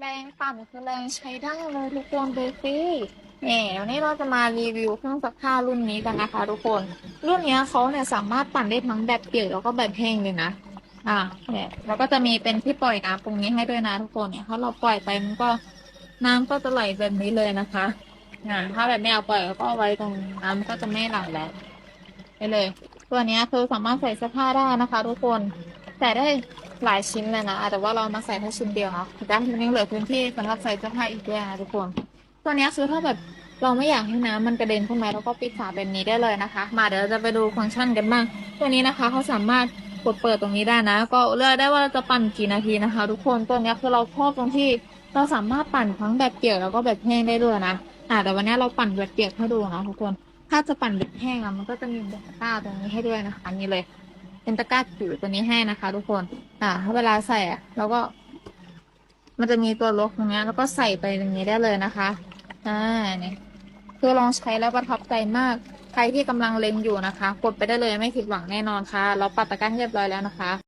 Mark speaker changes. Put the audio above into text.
Speaker 1: แรงปั่นคือแรงใช้ได้เลยทุกคนดูสิเนี่ยวันนี้เราจะมารีวิวเครื่องซักผ้ารุ่นนี้กันนะคะ ทุกคน รุ่นนี้เขาเนี่ยสามารถปั่นได้ทั้งแบบเปียกแล้วก็แบบแห้งเลยนะ อ่าเนี่ยแล้วก็จะมีเป็นที่ปล่อยน้ำตรงนี้ให้ด้วยนะทุกคนเนี่ยถ้าเราปล่อยไปมันก็น้ำก็จะไหลแบบนี้เลยนะคะอ่าถ้าแบบไม่เอาปล่อยก็ไว้ตรงน้ำก็จะไม่ไหลแล้วไปเลย ตัวนี้ยคือสามารถใส่เสื้อผ้าได้นะคะ ทุกคน ส่ได้หลายชิ้นเลยนะแต่ว่าเรามาใส่แค่ชิ้นเดียวเนาะด้านนี้ยังเหลือพื้นที่สำหรับใส่เสื้อผ้าอีกด้วยนะทุกคนตัวนี้ยคือถ้าแบบเราไม่อยากให้น้ำมันกระเด็นขึ้นมาเราก็ปิดฝาแบบนี้ได้เลยนะคะ มาเดี๋ยวเราจะไปดูฟังก์ชันกันบ้าง ตัวนี้นะคะเขาสามารถกดเปิดตรงนี้ได้นะ ก็เลือกได้ว่าเราจะปั่นกี่นาทีนะคะ ทุกคนตัวนี้คือเราชอบตรงที่เราสามารถปั่นทั้งแบบเปียกแล้วก็แบบแห้งได้ด้วยนะอ่าแต่วันนี้เราปั่นแบบเปียกให้ดูนะทุกคน ถ้าจะปั่นแบบแห้งอะมันก็จะมีตะกร้าตรงนี้ให้ด้วยนะคะนี่เลย เป็นตะกร้าจิ๋วตัวนี้ให้นะคะ ทุกคน อ่าถ้าเวลาใส่อะเราก็ มันจะมีตัวล็อกตรงนี้แล้วก็ใส่ไปตรงนี้ได้เลยนะคะ อ่าเนี่ยคือลองใช้แล้วประทับใจมาก ใครที่กำลังเล็งอยู่นะคะ กดไปได้เลยไม่ผิดหวังแน่นอนค่ะ เราปัดตะกร้าให้เรียบร้อยแล้วนะคะ